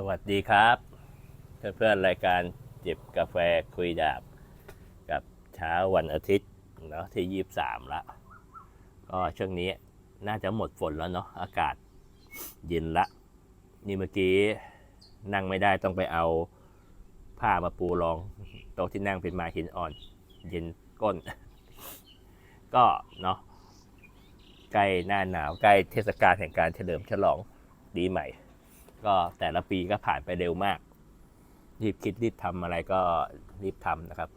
สวัสดีครับ เพื่อนๆรายการจิบกาแฟคุยดาบ กับเช้าวันอาทิตย์เนาะที่ยี่สามละก็ช่วงนี้น่าจะหมดฝนแล้วเนาะอากาศเย็นละ นี่เมื่อกี้นั่งไม่ได้ต้องไปเอาผ้ามาปูรอง โต๊ะที่นั่งเป็นไม้หินอ่อน เย็นก้น ก็เนาะใกล้หน้าหนาวใกล้เทศกาลแห่งการเฉลิมฉลองดีใหม่ ก็แต่ละปีก็ผ่านไปเร็วมาก รีบคิดรีบทำอะไรก็รีบทำนะครับ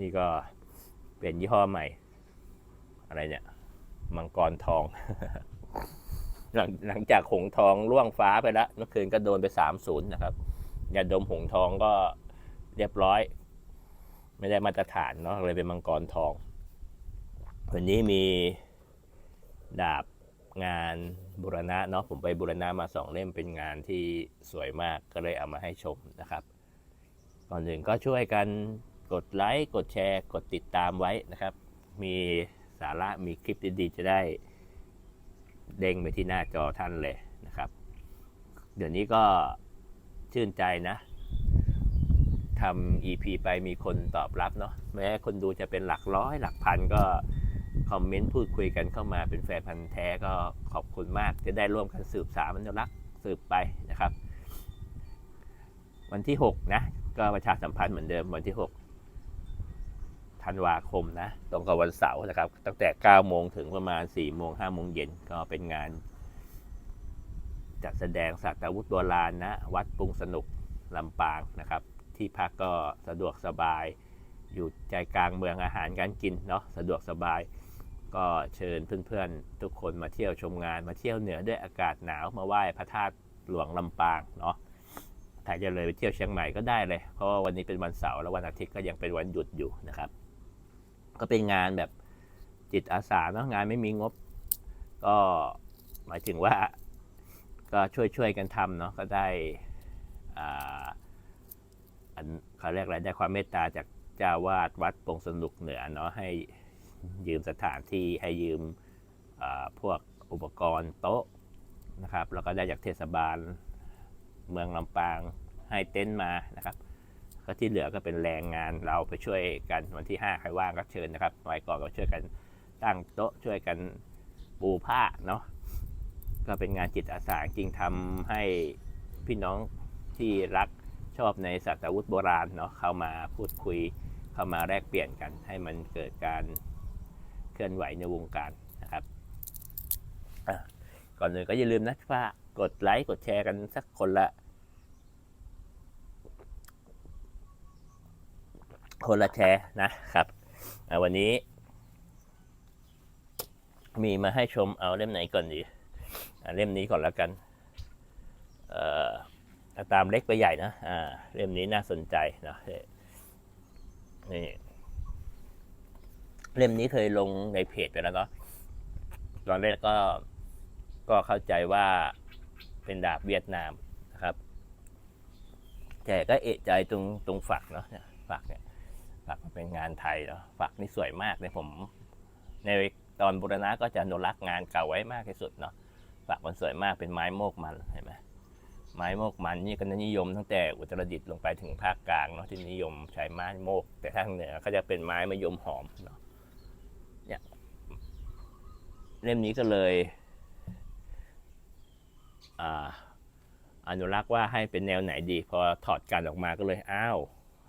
นี่ก็เป็นยี่ห้อใหม่ อะไรเนี่ยมังกรทอง หลังหลังจากหงทองล่วงฟ้าไปแล้วเมื่อคืนก็โดนไปสามศูนย์นะครับยาดมหงทองก็เรียบร้อย ไม่ได้มาตรฐานเนาะเลยเป็นมังกรทอง วันนี้มีดาบ งานบุรณะเนาะผมไปบุรณะมาสองเล่มเป็นงานที่สวยมากก็เลยเอามาให้ชมนะครับก่อนอื่นก็ช่วยกันกดไลค์กดแชร์ กดติดตามไว้นะครับ มีสาระมีคลิปดีๆจะได้ เด้งไปที่หน้าจอท่านเลยนะครับ เดี๋ยวนี้ก็ชื่นใจนะทำ EP ไปมีคนตอบรับเนาะแม้คนดูจะเป็นหลักร้อยหลักพันก็ คอมเมนต์พูดคุยกันเข้ามาเป็นแฟนพันธ์แท้ก็ขอบคุณมาก จะได้ร่วมกันสืบสารอนุรักสืบไปนะครับ วันที่ 6 นะ ก็ประชาสัมพันธ์เหมือนเดิมวันที่ 6 ธันวาคมนะ ตรงกับวันเสาร์นะครับ ตั้งแต่ 9 โมงถึงประมาณ 4 โมง 5 โมงเย็นก็เป็นงาน จัดแสดงศาสตว์อาวุธโบราณนะ วัดปรุงสนุกลำปางนะครับ ที่พักก็สะดวกสบาย อยู่ใจกลางเมืองอาหารการกินเนาะสะดวกสบาย ก็เชิญเพื่อนๆทุกคนมาเที่ยวชมงานมาเที่ยวเหนือด้วยอากาศหนาวมาไหว้พระธาตุหลวงลำปางเนาะถ้าจะเลยไปเที่ยวเชียงใหม่ก็ได้เลย เพราะว่าวันนี้เป็นวันเสาร์แล้ววันอาทิตย์ก็ยังเป็นวันหยุดอยู่นะครับ ก็เป็นงานแบบจิตอาสาเนาะงานไม่มีงบ ก็หมายถึงว่าก็ช่วยๆกันทำเนาะก็ได้อ่าอันเขาเรียกอะไรได้ความเมตตาจากเจ้าวาดวัดปงสนุกเหนือเนาะให้ ยืมสถานที่ให้ยืมพวกอุปกรณ์โต๊ะนะครับแล้วก็ได้จากเทศบาลเมืองลำปางให้เต็นท์มานะครับ ก็ที่เหลือก็เป็นแรงงานเราไปช่วยกันวันที่ 5 ใครว่างก็เชิญนะครับไว้ก่อนก็ช่วยกันตั้งโต๊ะช่วยกันปูผ้าเนาะก็เป็นงานจิตอาสาจริงทำให้พี่น้องที่รักชอบในสัตว์อาวุธโบราณเนาะเข้ามาพูดคุยเข้ามาแลกเปลี่ยนกันให้มันเกิดการ ลื่อนไหวในวงการนะครับก่อนอื่นก็อย่าลืมนะว่ากดไลค์กดแชร์กันสักคนละ คนละแชร์นะครับวันนี้ มีมาให้ชมเอาเล่มไหนก่อนดีเล่มนี้ก่อนแล้วกันตามเล็กไปใหญ่นะเล่มนี้น่าสนใจนะนี่ เล่มนี้เคยลงในเพจไปแล้วเนาะตอนแรกก็ก็เข้าใจว่าเป็นดาบเวียดนามนะครับ แต่ก็เอะใจตรงตรงฝักเนาะฝักเนี่ยฝักเป็นงานไทยเนาะฝักนี่สวยมากเลยผม ในตอนบูรณะก็จะอนุรักษ์งานเก่าไว้มากที่สุดเนาะฝักมันสวยมากเป็นไม้โมกมันเห็นไหมไม้โมกมันนี่ก็นิยมตั้งแต่อุตรดิตถ์ลงไปถึงภาคกลางเนาะที่นิยมใช้ไม้โมก แต่ทางเหนือก็จะเป็นไม้มะยมหอมเนาะ เนี่ยเล่มนี้ก็เลยอนุรักษ์ว่าให้เป็นแนวไหนดี พอถอดกันออกมาก็เลยอ้าว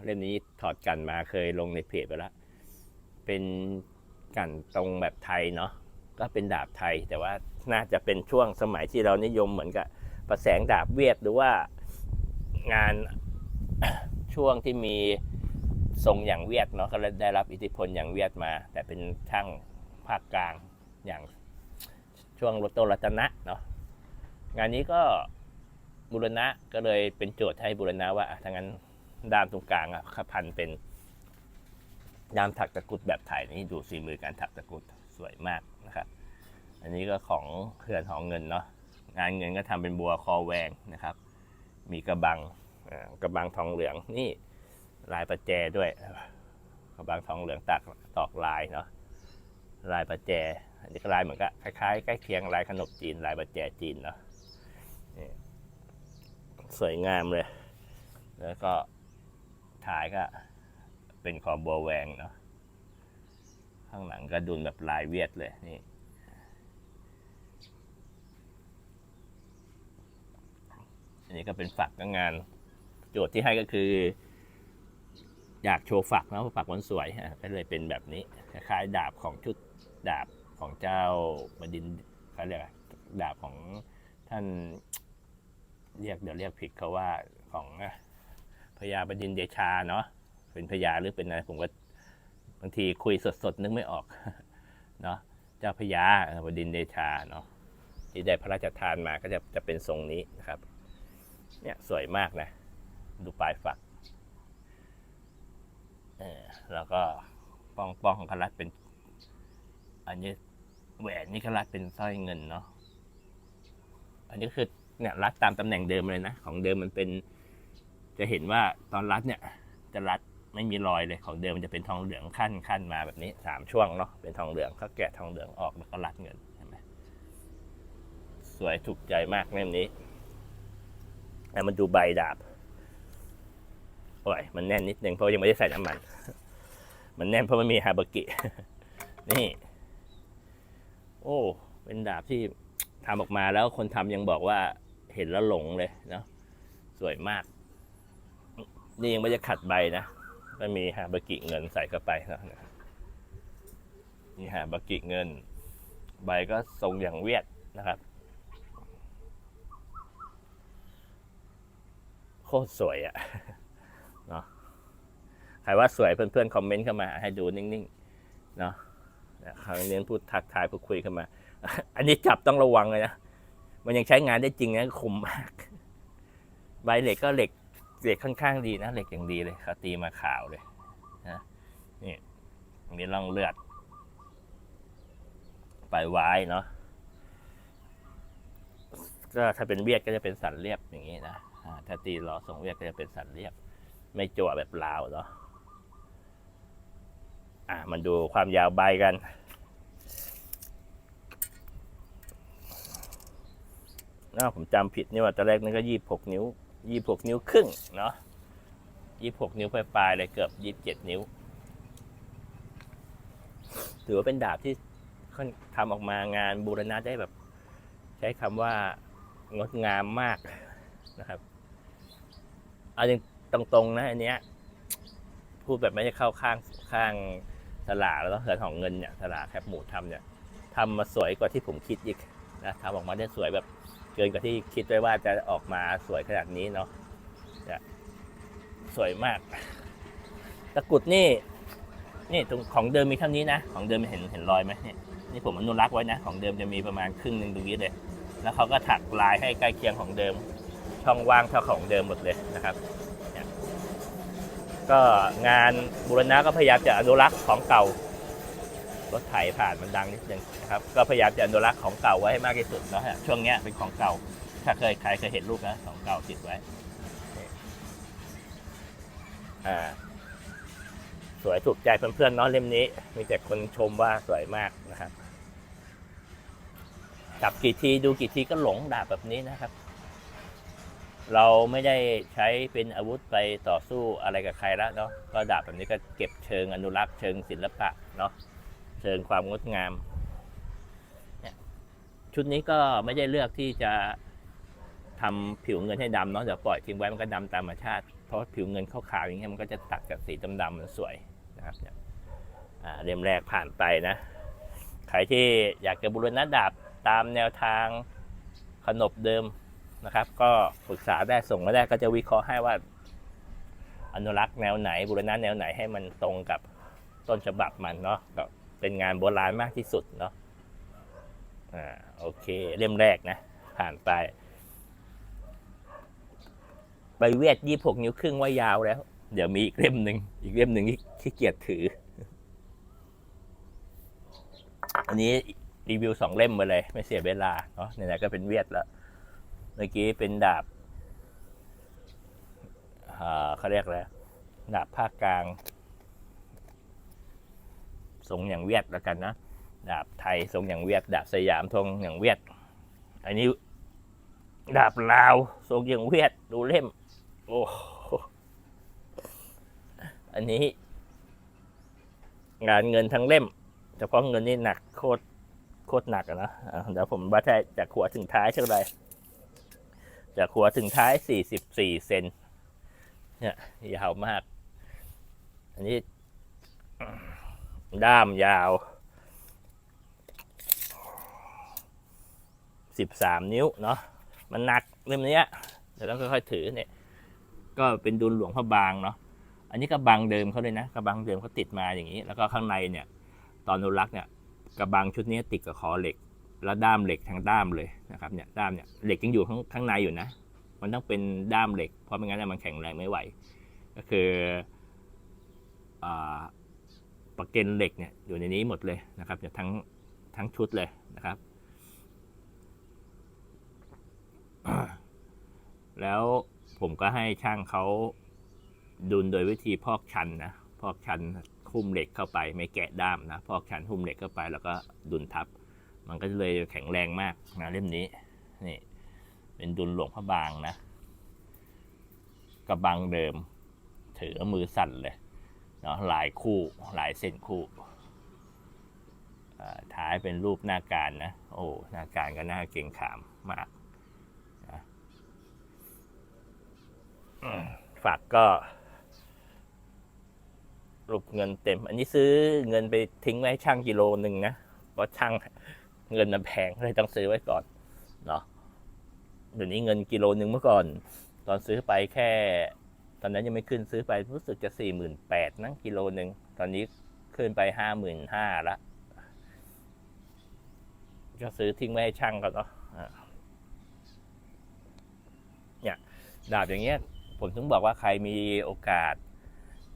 เล่มนี้ถอดกันมาเคยลงในเพจไปแล้วเป็นกันตรงแบบไทยเนาะก็เป็นดาบไทย แต่ว่าน่าจะเป็นช่วงสมัยที่เรานิยมเหมือนกับประแสงดาบเวียดหรือว่างานช่วงที่มี ทรงอย่างเวียดเนาะก็ได้รับอิทธิพลอย่างเวียดมา แต่เป็นช่างภาคกลางอย่างช่วงรถโตรัตนะเนาะงานนี้ก็บุรณะก็เลยเป็นโจทย์ให้บุรณะว่าอะถ้างั้นด้ามตรงกลางอะพันเป็นด้ามถักตะกรุดแบบไทยนี่ดูสีมือการถักตะกรุดสวยมากนะครับ อันนี้ก็ของเขื่อนหองเงินเนาะงานเงินก็ทำเป็นบัวคอแหวงนะครับ มีกระบังกระบังทองเหลืองนี่ ลายประแจด้วยกระบังทองเหลืองตักตอกลายเนาะลายประแจอันนี้ก็ลายเหมือนกับคล้ายๆใกล้เคียงลายขนมจีนลายประแจจีนเนาะสวยงามเลย แล้วก็ท้ายก็เป็นคอบัวแหวงเนาะข้างหลังก็ดุนแบบลายเวียดเลยนี่อันนี้ก็เป็นฝักงาน โจทย์ที่ให้ก็คือ อยากโชว์ฝักเนาะฝักมันสวยฮะก็เลยเป็นแบบนี้คล้ายๆดาบของชุดดาบของเจ้าบดินเขาเรียกดาบของท่านเรียกเดี๋ยวเรียกผิดเขาว่าของพญาบดินเดชาเนาะเป็นพญาหรือเป็นอะไรผมก็บางทีคุยสดๆนึกไม่ออกเนาะเจ้าพญาบดินเดชาเนาะที่ได้พระราชทานมาก็จะจะเป็นทรงนี้นะครับ เนี่ยสวยมากนะ ดูปลายฝัก เออแล้วก็ป้องป้องของคารัดเป็น อันนี้แหวนนี่คารัดเป็นสร้อยเงินเนาะอันนี้คือเนี่ยรัดตามตำแหน่งเดิมเลยนะ ของเดิมมันเป็น จะเห็นว่าตอนรัดเนี่ย จะรัดไม่มีรอยเลยของเดิมมันจะเป็นทองเหลืองขั้นขั้นมาแบบนี้สามช่วงเนาะเป็นทองเหลืองก็แกะทองเหลืองออกแล้วก็รัดเงินเห็นไหมสวยถูกใจมากเล่มนี้แล้วมันดูใบดาบ โอ้ยมันแน่นนิดนึงเพราะยังไม่ได้ใส่น้ำมัน มันแน่นเพราะมันมีฮาบากิ นี่ โอ้ เป็นดาบที่ทำออกมาแล้วคนทำยังบอกว่าเห็นแล้วหลงเลยเนาะ สวยมาก นี่ยังไม่ได้ขัดใบนะก็มีฮาบากิเงินใส่เข้าไปนะนี่ฮาบากิเงิน ใบก็ทรงอย่างเวียดนะครับโคตรสวยอะ เนาะใครว่าสวยเพื่อนๆคอมเมนต์เข้ามา ให้ดูนิ่งๆเนาะคราวนี้พูดทักทายพูดคุยเข้ามา อันนี้จับต้องระวังเลยนะมันยังใช้งานได้จริงนะคมมาก ใบเหล็กก็เหล็กเหล็กค่อนข้างดีนะเหล็กอย่างดีเลยเขาตีมาขาวเลยนะนี่ตรงนี้ร่องเลือดปลายไว้เนาะก็ถ้าเป็นเวียดก็จะเป็นสันเรียบอย่างนี้นะถ้าตีล้อทรงเวียดก็จะเป็นสันเรียบ ไม่จั่วแบบลาวเนาะอะมันดูความยาวใบกันนะผมจำผิดนี่ว่าตอนแรกนั่นก็ยี่หกนิ้วยี่หกนิ้วครึ่งเนาะยี่หกนิ้วปลายๆเลยเกือบยี่สิบเจ็ดนิ้ว ถือว่าเป็นดาบที่ค่อนทำออกมางานบูรณะได้แบบ ใช้คำว่างดงามมากนะครับเอาจริง ตรงๆนะอันเนี้ยพูดแบบไม่ได้เข้าข้างข้างสลาแล้วก็เหินของเงินเนี่ยสลาแคบหมูทำเนี่ยทำมาสวยกว่าที่ผมคิดอีกนะทำออกมาได้สวยแบบเกินกว่าที่คิดไว้ว่าจะออกมาสวยขนาดนี้เนาะสวยมาก ตะกุดนี่ นี่ตรงของเดิมมีเท่านี้นะ ของเดิมเห็นเห็นรอยไหมเนี่ยนี่ผมอนุรักษ์ไว้นะ ของเดิมจะมีประมาณครึ่งหนึ่งตรงนี้เลย แล้วเขาก็ถักลายให้ใกล้เคียงของเดิม ช่องว่างเท่าของเดิมหมดเลยนะครับ ก็งานบูรณะก็พยายามจะอนุรักษ์ของเก่ารถไถผ่านมันดังนิดนึงนะครับก็พยายามจะอนุรักษ์ของเก่าไว้ให้มากที่สุดนะฮะช่วงเนี้ยเป็นของเก่า ถ้าเคยใครเคยเห็นรูปนะของเก่าติดไว้อ่าสวยถูกใจเพื่อนๆเนาะเล่มนี้ มีแต่คนชมว่าสวยมากนะครับจับกี่ทีดูกี่ทีก็หลงดาบแบบนี้นะครับ เราไม่ได้ใช้เป็นอาวุธไปต่อสู้อะไรกับใครแล้วเนาะก็ดาบแบบนี้ก็เก็บเชิงอนุรักษ์เชิงศิลปะเนาะเชิงความงดงาม ชุดนี้ก็ไม่ได้เลือกที่จะทำผิวเงินให้ดำเนาะเดี๋ยวปล่อยทิ้งไว้มันก็ดำตามธรรมชาติ เพราะผิวเงินขาวๆอย่างเงี้ยมันก็จะตัดกับสีดำๆมันสวยนะครับเนี่ยเล่มแรกผ่านไปนะใครที่อยากจะบูรณะดาบตามแนวทางขนบเดิม นะครับ ก็ปรึกษาได้ส่งมาได้ก็จะวิเคราะห์ให้ว่า อนุรักษ์แนวไหนบูรณะแนวไหนให้มันตรงกับต้นฉบับมันเนาะก็เป็นงานโบราณมากที่สุดเนาะอ่าโอเคเล่มแรกนะ ผ่านไปไปเวียดยี่หกนิ้วครึ่งว่ายาวแล้ว เดี๋ยวมีอีกเล่มหนึ่งอีกเล่มหนึ่งที่ขี้เกียจถือ อันนี้รีวิวสองเล่มมาเลย ไม่เสียเวลาเนาะไหนๆก็เป็นเวียดแล้ว เมื่อกี้เป็นดาบเขาเรียกอะไรดาบภาคกลางทรงอย่างเวียดแล้วกันนะดาบไทยทรงอย่างเวียด ดาบสยามทรงอย่างเวียด อันนี้ ดาบลาวทรงอยังเวียดดูเล่ม โอ้โหอันนี้ งานเงินทั้งเล่มเฉพาะเงินนี่หนักโคตรโคตรหนักอะนะอะเดี๋ยวผมวัดให้จากหัวถึงท้ายเท่าไหร่ จากหัวถึงท้ายสี่สิบสี่เซนเนี่ยยาวมาก อันนี้ ด้ามยาวสิบสามนิ้วเนาะมันหนักเล่มนี้เดี๋ยวต้องค่อยๆถือเนี่ย ก็เป็นดุลหลวงพระบางเนาะอันนี้กระบังเดิมเขาเลยนะกระบังเดิมเขาติดมาอย่างนี้ แล้วก็ข้างในเนี่ย ตอนอนุรักษ์เนี่ยกระบังชุดนี้ติดกับคอเหล็ก แล้วด้ามเหล็กทั้งด้ามเลยนะครับเนี่ยด้ามเนี่ยเหล็กยังอยู่ข้างข้างในอยู่นะ มันต้องเป็นด้ามเหล็ก เพราะไม่งั้นมันแข็งแรงไม่ไหว ก็คือประเก็นเหล็กเนี่ยอยู่ในนี้หมดเลยนะครับเนี่ยทั้งทั้งชุดเลยนะครับ แล้วผมก็ให้ช่างเขาดุลโดยวิธีพอกชันนะพอกชันหุ้มเหล็กเข้าไป ไม่แกะด้ามนะพอกชันหุ้มเหล็กเข้าไป แล้วก็ดุลทับ มันก็เลยแข็งแรงมากนะเล่มนี้ นี่ เป็นดุลหลวงพระบางนะกระบังเดิม ถือมือสั่นเลยเนาะลายคู่ลายเส้นคู่ท้ายเป็นรูปหน้าการนะ โอ้หน้าการก็น่าเกรงขามมากนะฝักก็รูปเงินเต็ม อันนี้ซื้อเงินไปทิ้งไว้ช่างกิโลหนึ่งนะเพราะช่าง เงินมันแพงเลยต้องซื้อไว้ก่อนเนาะเดี๋ยวนี้เงินกิโลหนึ่งเมื่อก่อน ตอนซื้อไปแค่ ตอนนั้นยังไม่ขึ้นซื้อไปรู้สึกจะสี่หมื่นแปดนะกิโลหนึ่งตอนนี้ขึ้นไปห้าหมื่นห้าละก็ซื้อทิ้งไว้ให้ช่างก่อนเนาะเนี่ยดาบอย่างเงี้ย ผมถึงบอกว่าใครมีโอกาส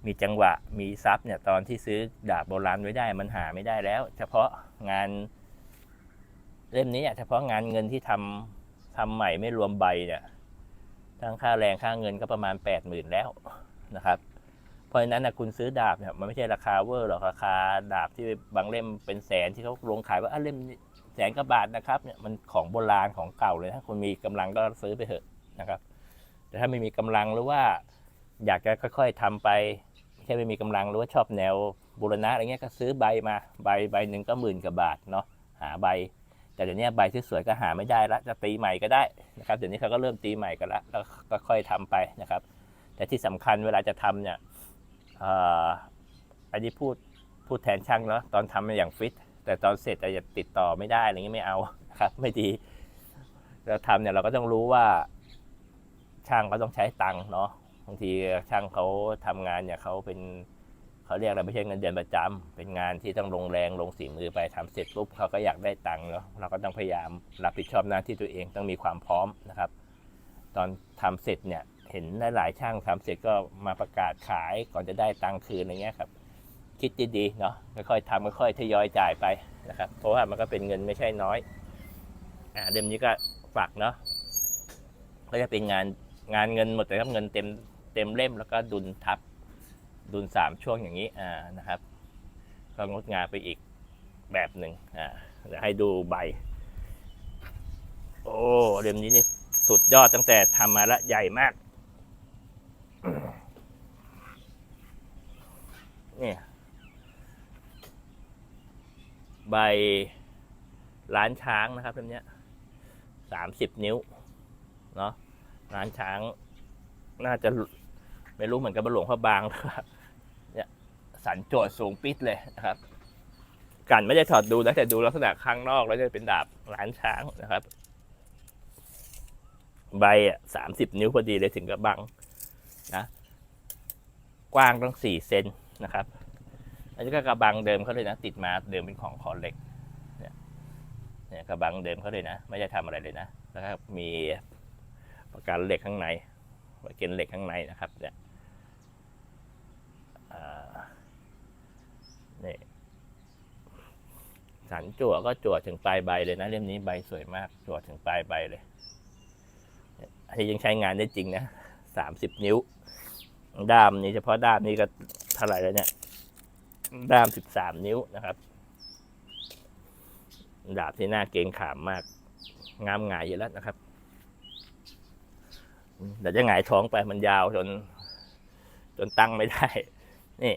มีจังหวะมีทรัพย์เนี่ย ตอนที่ซื้อดาบโบราณไว้ได้มันหาไม่ได้แล้ว เฉพาะงาน เล่มนี้เฉพาะงานเงินที่ทำทำใหม่ไม่รวมใบเนี่ยทั้งค่าแรงค่าเงินก็ประมาณแปดหมื่นแล้วนะครับ เพราะฉะนั้นนะคุณซื้อดาบเนี่ยมันไม่ใช่ราคาเวอร์หรอกราคาดาบที่บางเล่มเป็นแสนที่เขาลงขายว่าอะเล่มแสนกว่าบาทนะครับเนี่ยมันของโบราณของเก่าเลยถ้าคุณมีกำลังก็ซื้อไปเถอะนะครับ แต่ถ้าไม่มีกำลังหรือว่า อยากจะค่อย ๆทำไปไม่ใช่ไม่มีกำลังหรือว่าชอบแนวบูรณะอะไรเงี้ยก็ซื้อใบมาใบใบหนึ่งก็หมื่นกว่าบาทเนาะหาใบ แต่เดี๋ยวนี้ใบที่สวยก็หาไม่ได้ละจะตีใหม่ก็ได้นะครับเดี๋ยวนี้เขาก็เริ่มตีใหม่กันละแล้วก็ค่อยทำไปนะครับ แต่ที่สำคัญเวลาจะทำเนี่ยอันนี้พูดพูดแทนช่างเนาะตอนทำมันอย่างฟิตแต่ตอนเสร็จอาจจะติดต่อไม่ได้อะไรเงี้ยไม่เอานะครับ ไม่ดีเราทำเนี่ยเราก็ต้องรู้ว่า ช่างก็ต้องใช้ตังค์เนาะบางทีช่างเขาทำงานเนี่ยเขาเป็น เขาเรียกอะไรไม่ใช่เงินเดือนประจำเป็นงานที่ต้องลงแรงลงสีมือไปทำเสร็จปุ๊บเขาก็อยากได้ตังค์เนาะเราก็ต้องพยายามรับผิดชอบหน้าที่ตัวเองต้องมีความพร้อมนะครับ ตอนทำเสร็จเนี่ยเห็นหลายๆช่างทำเสร็จก็มาประกาศขายก่อนจะได้ตังค์คืนอะไรเงี้ยครับ คิดดีๆเนาะค่อยๆทำค่อยๆทยอยจ่ายไปนะครับ เพราะว่ามันก็เป็นเงินไม่ใช่น้อยอ่าเล่มนี้ก็ฝากเนาะก็จะเป็นงานงานเงินหมดเลยครับเงินเต็มเต็มเล่มแล้วก็ดุลทับ ดุลสามช่วงอย่างนี้อ่านะครับก็งดงามไปอีกแบบหนึ่งอ่าเดี๋ยวให้ดูใบ โอ้เล่มนี้นี่สุดยอดตั้งแต่ทำมาล้วใหญ่มากนี่ใบล้านช้างนะครับเล่มนี้สามสิบนิ้ว เนาะล้านช้างน่าจะ ไม่รู้เหมือนกับหลวงพระบางหรือเปล่าเนี่ยสันโจทย์สูงปิดเลยนะครับ กันไม่ได้ถอดดูนะแต่ดูลักษณะข้างนอกแล้วจะเป็นดาบล้านช้างนะครับ ใบอะสามสิบนิ้วพอดีเลยถึงกับบังนะ กว้างต้องสี่เซนนะครับ อันนี้ก็กระบังเดิมเขาเลยนะ ติดมาเดิมเป็นของคอเหล็กเนี่ยเนี่ยกระบังเดิมเขาเลยนะ ไม่ได้ทำอะไรเลยนะแล้วก็มีประกันเหล็กข้างในประกันเหล็กข้างในนะครับเนี่ย นี่สันจั่วก็จั่วถึงปลายใบเลยนะเล่มนี้ใบสวยมากจั่วถึงปลายใบเลย อันนี้ยังใช้งานได้จริงนะสามสิบนิ้ว ด้ามนี้เฉพาะด้ามนี้ก็เท่าไหร่แล้วเนี่ยด้ามสิบสามนิ้วนะครับ ดาบที่หน่าเกรงขามมาก งามงายอยู่แล้วนะครับเดี๋ยวจะหงายท้องไปมันยาวจน จนตั้งไม่ได้ นี่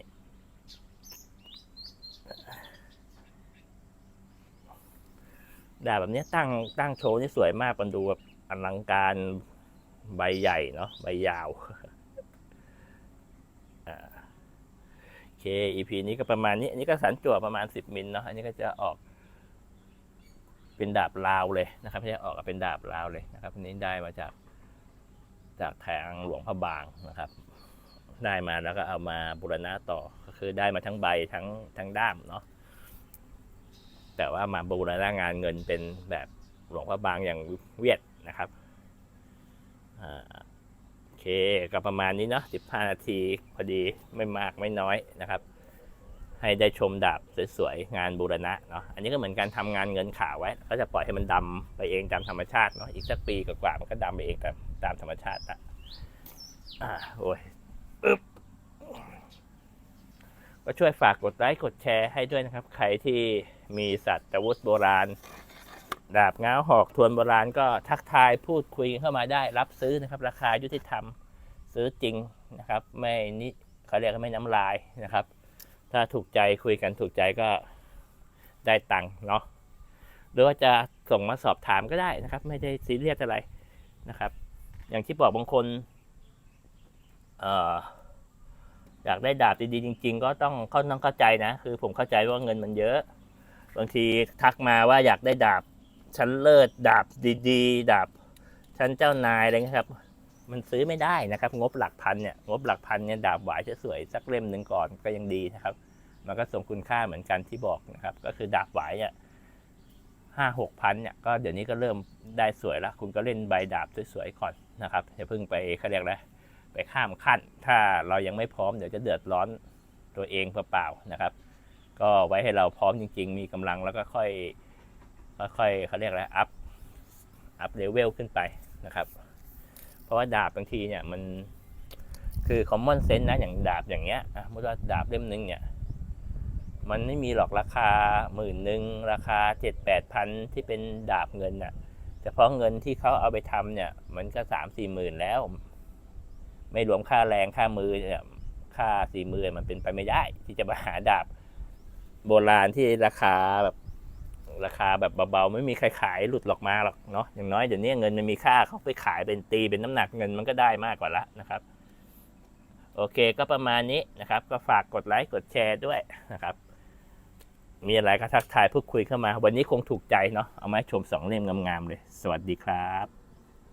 ดาบแบบนี้ตั้งตั้งโชว์นี่สวยมากมันดูแบบอลังการใบใหญ่เนาะใบยาวโอเค EP นี้ก็ประมาณนี้อันนี้ก็สันจั่วประมาณ 10 มิลเนาะอันนี้ก็จะออก เป็นดาบลาวเลยนะครับไม่ใช่ออกเป็นดาบลาวเลยนะครับอันนี้ได้มาจากจากแทงหลวงพระบางนะครับ ได้มาแล้วก็เอามาบูรณะต่อก็คือได้มาทั้งใบทั้งทั้งด้ามเนาะแต่ว่ามาบูรณะงานเงินเป็นแบบหลวงพระบางอย่างเวียดนะครับโอเคก็ประมาณนี้เนาะ15 นาทีพอดีไม่มากไม่น้อยนะครับ ให้ได้ชมดาบสวยๆงานบูรณะเนาะอันนี้ก็เหมือนการทำงานเงินขาวไว้ ก็จะปล่อยให้มันดำไปเองตามธรรมชาติเนาะอีกสักปีกว่ามันก็ดำไปเองตามตามธรรมชาติละอ่าโอ้ยอึ๊บ ก็ช่วยฝากกดไลค์กดแชร์ให้ด้วยนะครับ ใครที่มีสัตว์อาวุธโบราณ ดาบง้าวหอกทวนโบราณก็ทักทายพูดคุยเข้ามาได้รับซื้อนะครับ ราคายุติธรรมซื้อจริงนะครับ ไม่นิเขาเรียกไม่น้ำลายนะครับ ถ้าถูกใจคุยกันถูกใจก็ได้ตังค์เนาะหรือว่าจะส่งมาสอบถามก็ได้นะครับ ไม่ได้ซีเรียสอะไรนะครับ อย่างที่บอกบางคน อยากได้ดาบดีๆจริง ๆ ก็ต้องเขาต้องเข้าใจนะ คือผมเข้าใจว่าเงินมันเยอะ บางทีทักมาว่าอยากได้ดาบชั้นเลิศดาบดีๆ ดาบชั้นเจ้านายอะไรเงี้ยครับ มันซื้อไม่ได้นะครับ งบหลักพันเนี่ยงบหลักพันเนี่ยดาบหวายสวยสักเล่มหนึ่งก่อนก็ยังดีนะครับ มันก็สมคุณค่าเหมือนกันที่บอกนะครับ ก็คือดาบหวายเนี่ยห้าหกพันเนี่ยก็เดี๋ยวนี้ก็เริ่มได้สวยแล้ว คุณก็เล่นใบดาบสวยๆก่อนนะครับอย่าเพิ่งไปเขาเรียกอะไร ไปข้ามขั้น ถ้าเรายังไม่พร้อมเดี๋ยวจะเดือดร้อนตัวเองเปล่าๆนะครับ ก็ไว้ให้เราพร้อมจริง ๆ มีกำลังแล้วก็ค่อยค่อยเขาเรียกอะไรอัพอัพเลเวลขึ้นไปนะครับ เพราะว่าดาบบางทีเนี่ยมันคือ common sense นะอย่างดาบอย่างเงี้ยอะมมติว่าดาบเล่มหนึงเนี่ย มันไม่มีหรอกราคาหมื่นหนึ่งราคาเจ็ดแปดพันที่เป็นดาบเงินน่ะเฉพาะเงินที่เขาเอาไปทำเนี่ย มันก็สามสี่หมื่นแล้ว ไม่รวมค่าแรงค่ามือเนี่ยค่าสี่มือมันเป็นไปไม่ได้ ที่จะมาหาดาบ โบราณที่ราคาแบบราคาแบบเบาๆไม่มีใครขายหลุดหลอกมาหรอกเนาะอย่างน้อยเดี๋ยวนี้เงินมันมีค่าเขาไปขายเป็นตีเป็นน้ำหนักเงินมันก็ได้มากกว่าละนะครับ โอเคก็ประมาณนี้นะครับ ก็ฝากกดไลค์กดแชร์ด้วยนะครับ มีอะไรก็ทักทายพูดคุยเข้ามา วันนี้คงถูกใจเนาะเอามาให้ชมสองเล่มงามๆเลย สวัสดีครับ